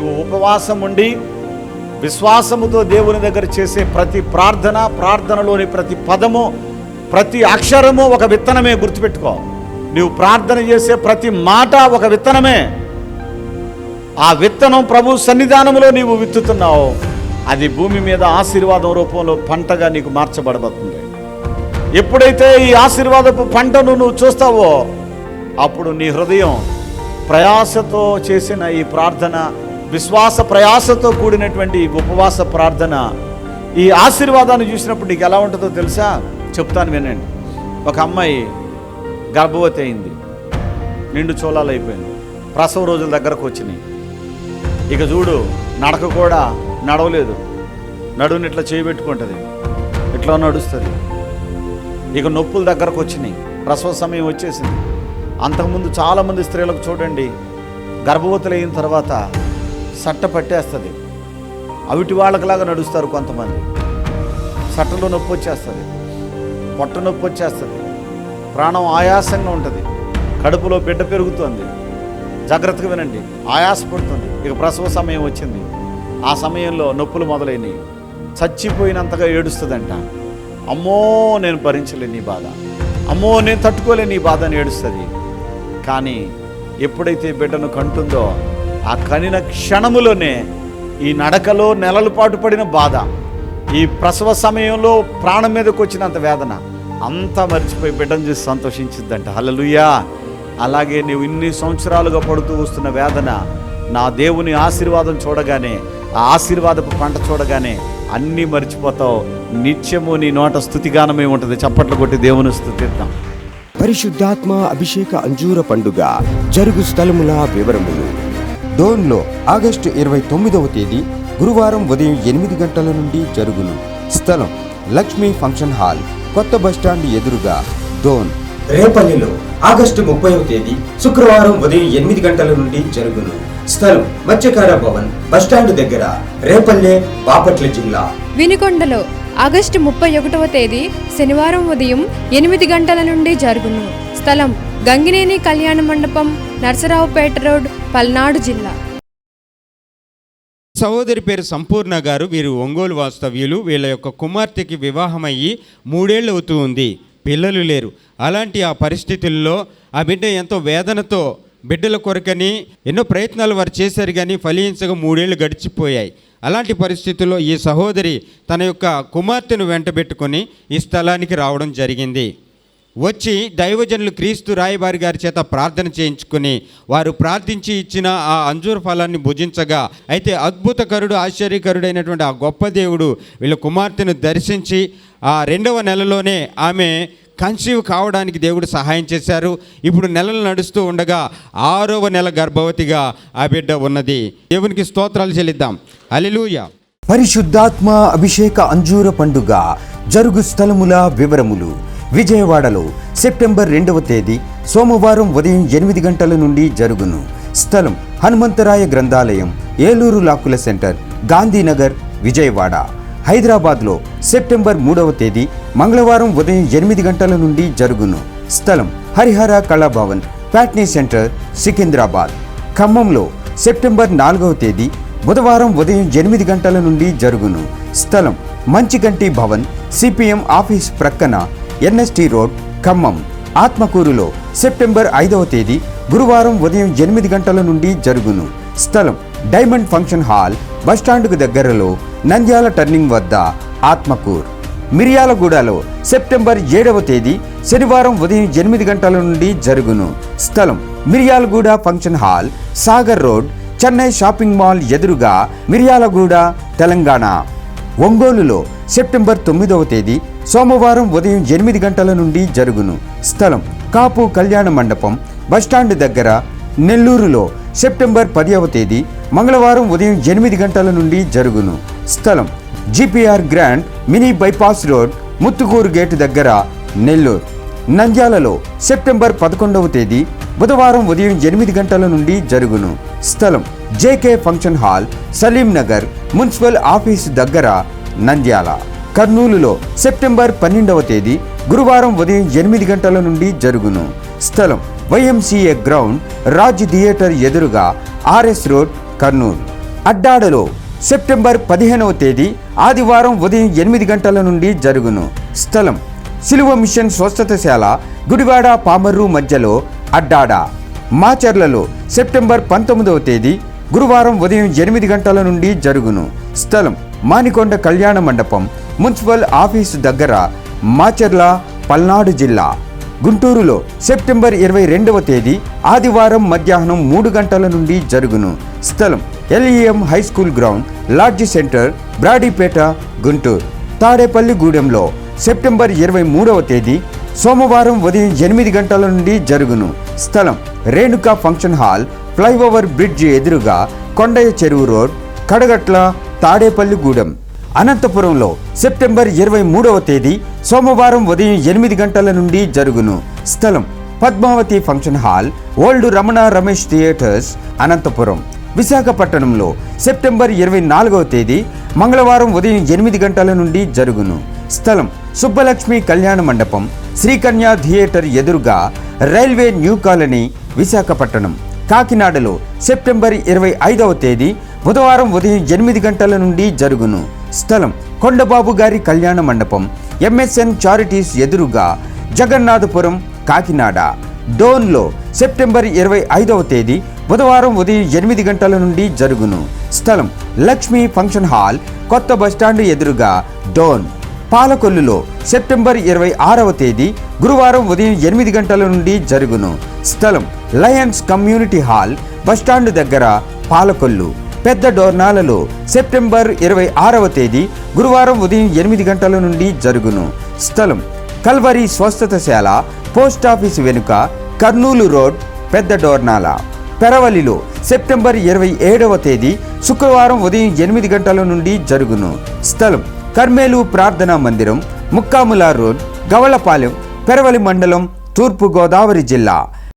నీవు ఉపవాసం ఉండి విశ్వాసముతో దేవుని దగ్గర చేసే ప్రతి ప్రార్థన ప్రార్థనలోని ప్రతి పదము ప్రతి అక్షరము ఒక విత్తనమే గుర్తుపెట్టుకో. నీవు ప్రార్థన చేసే ప్రతి మాట ఒక విత్తనమే. ఆ విత్తనం ప్రభు సన్నిధానంలో నీవు విత్తుతున్నావు. అది భూమి మీద ఆశీర్వాదం రూపంలో పంటగా నీకు మార్చబడబోతుంది ఎప్పుడైతే ఈ ఆశీర్వాదపు పంటను నువ్వు చూస్తావో అప్పుడు నీ హృదయం ప్రయాసతో చేసిన ఈ ప్రార్థన విశ్వాస ప్రయాసతో కూడినటువంటి ఉపవాస ప్రార్థన ఈ ఆశీర్వాదాన్ని చూసినప్పుడు నీకు ఎలా ఉంటుందో తెలుసా? చెప్తాను వినండి. ఒక అమ్మాయి గర్భవతి అయింది. నిండు చోళాలు అయిపోయింది ప్రసవ రోజుల దగ్గరకు వచ్చినాయి. ఇక చూడు నడక కూడా నడవలేదు. నడువుని ఇట్లా చేయబెట్టుకుంటుంది ఇట్లా నడుస్తుంది. ఇక నొప్పుల దగ్గరకు వచ్చినాయి. ప్రసవ సమయం వచ్చేసింది. అంతకుముందు చాలామంది స్త్రీలకు చూడండి గర్భవతులు అయిన తర్వాత సట్ట పట్టేస్తుంది. అవిటి వాళ్ళకిలాగా నడుస్తారు కొంతమంది. సట్టలో నొప్పి వచ్చేస్తుంది. పొట్ట నొప్పి వచ్చేస్తుంది. ప్రాణం ఆయాసంగా ఉంటుంది. కడుపులో బిడ్డ పెరుగుతుంది. జాగ్రత్తగా వినండి. ఆయాసపడుతుంది ఇక ప్రసవ సమయం వచ్చింది. ఆ సమయంలో నొప్పులు మొదలైనవి చచ్చిపోయినంతగా ఏడుస్తుందంట. అమ్మో నేను భరించలేను నీ బాధ. అమ్మో నేను తట్టుకోలేను నీ బాధ అని ఏడుస్తుంది. కానీ ఎప్పుడైతే బిడ్డను కంటుందో ఆ కనిన క్షణములోనే ఈ నడకలో నెలల పాటు పడిన బాధ ఈ ప్రసవ సమయంలో ప్రాణం మీదకి వచ్చినంత వేదన అంతా మర్చిపోయి బిడ్డను చూసి సంతోషించిద్దంట. హల్లెలూయా. అలాగే నీవు ఇన్ని సంవత్సరాలుగా పడుతూ వస్తున్న వేదన నా దేవుని ఆశీర్వాదం చూడగానే ఆ ఆశీర్వాదపు పంట చూడగానే అన్నీ మర్చిపోతావు. నిత్యము నీ నోట స్థుతిగానమే ఉంటుంది. చప్పట్లు కొట్టి దేవుని స్థుతిద్దాం. పరిశుద్ధాత్మ అభిషేక అంజూర పండుగ జరుగు స్థలముల వివరములు. డోన్లో ఆగస్టు ఇరవై తొమ్మిదవ తేదీ గురువారం ఉదయం ఎనిమిది గంటల నుండి జరుగును. స్థలం లక్ష్మీ ఫంక్షన్ హాల్ కొత్త బస్టాండ్ ఎదురుగా డోన్. రేపల్లిలో ఆగస్టు ముప్పైవ తేదీ శుక్రవారం ఉదయం ఎనిమిది గంటల నుండి జరుగును. స్థలం మత్స్యకార భవన్ బస్టాండ్ దగ్గర రేపల్లె బాపట్ల జిల్లా. వినుకొండలో ఆగస్టు ముప్పై ఒకటవ తేదీ శనివారం ఉదయం ఎనిమిది గంటల నుండి జరుగును. స్థలం గంగినేని కళ్యాణ మండపం నరసరావుపేట రోడ్ పల్నాడు జిల్లా. సహోదరి పేరు సంపూర్ణ గారు వీరు ఒంగోలు వాస్తవ్యులు వీళ్ళ యొక్క కుమార్తెకి వివాహం అయ్యి మూడేళ్ళు అవుతూ ఉంది. పిల్లలు లేరు. అలాంటి ఆ పరిస్థితుల్లో ఆ బిడ్డ ఎంతో వేదనతో బిడ్డల కొరకని ఎన్నో ప్రయత్నాలు వారు చేశారు కానీ ఫలించగా మూడేళ్ళు గడిచిపోయాయి. అలాంటి పరిస్థితుల్లో ఈ సహోదరి తన యొక్క కుమార్తెను వెంటబెట్టుకొని ఈ స్థలానికి రావడం జరిగింది. వచ్చి దైవజనులు క్రీస్తు రాయబారి గారి చేత ప్రార్థన చేయించుకుని వారు ప్రార్థించి ఇచ్చిన ఆ అంజూర ఫలాన్ని భుజించగా అయితే అద్భుతకరుడు ఆశ్చర్యకరుడైనటువంటి ఆ గొప్ప దేవుడు వీళ్ళ కుమార్తెను దర్శించి ఆ రెండవ నెలలోనే ఆమె కన్సీవ్ కావడానికి దేవుడు సహాయం చేశారు. ఇప్పుడు నెలలు నడుస్తూ ఉండగా ఆరవ నెల గర్భవతిగా ఆ బిడ్డ ఉన్నది. దేవునికి స్తోత్రాలు చెల్లిద్దాం. అలెలుయా పరిశుద్ధాత్మ అభిషేక అంజూర పండుగ జరుగు స్థలముల వివరములు. విజయవాడలో సెప్టెంబర్ రెండవ తేదీ సోమవారం ఉదయం ఎనిమిది గంటల నుండి జరుగును. స్థలం హనుమంతరాయ గ్రంథాలయం ఏలూరు లాకుల సెంటర్ గాంధీనగర్ విజయవాడ. హైదరాబాద్లో సెప్టెంబర్ మూడవ తేదీ మంగళవారం ఉదయం ఎనిమిది గంటల నుండి జరుగును. స్థలం హరిహర కళాభవన్ ప్యాట్నీ సెంటర్ సికింద్రాబాద్. ఖమ్మంలో సెప్టెంబర్ నాలుగవ తేదీ బుధవారం ఉదయం ఎనిమిది గంటల నుండి జరుగును. స్థలం మంచిగంటి భవన్ సిపిఎం ఆఫీస్ ప్రక్కన ఎన్ఎస్టీ రోడ్ ఖమ్మం. ఆత్మకూరులో సెప్టెంబర్ ఐదవ తేదీ గురువారం ఉదయం ఎనిమిది గంటల నుండి జరుగును. స్థలం డైమండ్ ఫంక్షన్ హాల్ బస్టాండ్కు దగ్గరలో నంద్యాల టర్నింగ్ వద్ద ఆత్మకూర్. మిర్యాలగూడలో సెప్టెంబర్ ఏడవ తేదీ శనివారం ఉదయం ఎనిమిది గంటల నుండి జరుగును. స్థలం Miryalaguda function hall Sagar road Chennai shopping mall ఎదురుగా మిర్యాలగూడ తెలంగాణ. ఒంగోలులో సెప్టెంబర్ తొమ్మిదవ తేదీ సోమవారం ఉదయం ఎనిమిది గంటల నుండి జరుగును. స్థలం కాపు కళ్యాణ మండపం బస్టాండ్ దగ్గర నెల్లూరులో సెప్టెంబర్ పదివ తేదీ మంగళవారం ఉదయం ఎనిమిది గంటల నుండి జరుగును. స్థలం GPR grand mini bypass road Muthukur gate దగ్గర నెల్లూరు. నంద్యాలలో సెప్టెంబర్ పదకొండవ తేదీ బుధవారం ఉదయం ఎనిమిది గంటల నుండి జరుగును. స్థలం JK function hall Saleem Nagar municipal office దగ్గర నంద్యాల. కర్నూలులో సెప్టెంబర్ పన్నెండవ తేదీ గురువారం ఉదయం ఎనిమిది గంటల నుండి జరుగును. స్థలం వైఎంసీఏ గ్రౌండ్ రాజ్ థియేటర్ ఎదురుగా ఆర్ఎస్ రోడ్ కర్నూలు. అడ్డాడలో సెప్టెంబర్ పదిహేనవ తేదీ ఆదివారం ఉదయం ఎనిమిది గంటల నుండి జరుగును. స్థలం సిలువ మిషన్ స్వస్థతశాల గుడివాడ పామర్రు మధ్యలో అడ్డాడ. మాచర్లలో సెప్టెంబర్ పంతొమ్మిదవ తేదీ గురువారం ఉదయం ఎనిమిది గంటల నుండి జరుగును. స్థలం మానికొండ కళ్యాణ మండపం మున్సిపల్ ఆఫీసు దగ్గర మాచర్ల పల్నాడు జిల్లా. గుంటూరులో సెప్టెంబర్ ఇరవై రెండవ తేదీ ఆదివారం మధ్యాహ్నం మూడు గంటల నుండి జరుగును. స్థలం LEM high school ground lodge centre Brodipet Guntur. తాడేపల్లిగూడెంలో September ఇరవై మూడవ తేదీ సోమవారం ఉదయం ఎనిమిది గంటల నుండి జరుగును. స్థలం Renuka function hall flyover bridge ఎదురుగా కొండయ్య చెరువు రోడ్ కడగట్ల తాడేపల్లిగూడెం అనంతపురంలో సెప్టెంబర్ ఇరవై మూడవ తేదీ సోమవారం ఉదయం ఎనిమిది గంటల నుండి జరుగును. స్థలం Padmavati function hall old Ramana Ramesh theatres Anantapuram. విశాఖపట్టణంలో September ఇరవై నాలుగవ తేదీ మంగళవారం ఉదయం ఎనిమిది గంటల నుండి జరుగును. స్థలం సుబ్బలక్ష్మి కళ్యాణ మండపం శ్రీకన్య థియేటర్ ఎదురుగా రైల్వే న్యూ కాలనీ విశాఖపట్టణం కాకినాడలో సెప్టెంబర్ ఇరవై ఐదవ తేదీ బుధవారం ఉదయం ఎనిమిది గంటల నుండి జరుగును. స్థలం కొండబాబు గారి కళ్యాణ మండపం ఎంఎస్ఎన్ చారిటీస్ ఎదురుగా జగన్నాథపురం కాకినాడ. డోన్లో సెప్టెంబర్ ఇరవై ఐదవ తేదీ బుధవారం ఉదయం ఎనిమిది గంటల నుండి జరుగును. స్థలం లక్ష్మీ ఫంక్షన్ హాల్ కొత్త బస్టాండ్ ఎదురుగా డోన్. పాలకొల్లులో సెప్టెంబర్ ఇరవై ఆరవ తేదీ గురువారం ఉదయం ఎనిమిది గంటల నుండి జరుగును. స్థలం లయన్స్ కమ్యూనిటీ హాల్ బస్టాండ్ దగ్గర పాలకొల్లు. పెద్ద డోర్నాలలో. సెప్టెంబర్ ఇరవై ఆరవ తేదీ గురువారం ఉదయం ఎనిమిది గంటల నుండి జరుగును. స్థలం కల్వరి స్వస్థతశాల పోస్ట్ ఆఫీస్ వెనుక కర్నూలు రోడ్ పెద్ద డోర్నాల. పెరవలిలో సెప్టెంబర్ ఇరవై ఏడవ తేదీ శుక్రవారం ఉదయం ఎనిమిది గంటల నుండి జరుగును. స్థలం కర్మేలు ప్రార్థనా మందిరం ముక్కాముల రోడ్ గవళపాలెం పెరవలి మండలం తూర్పు గోదావరి జిల్లా.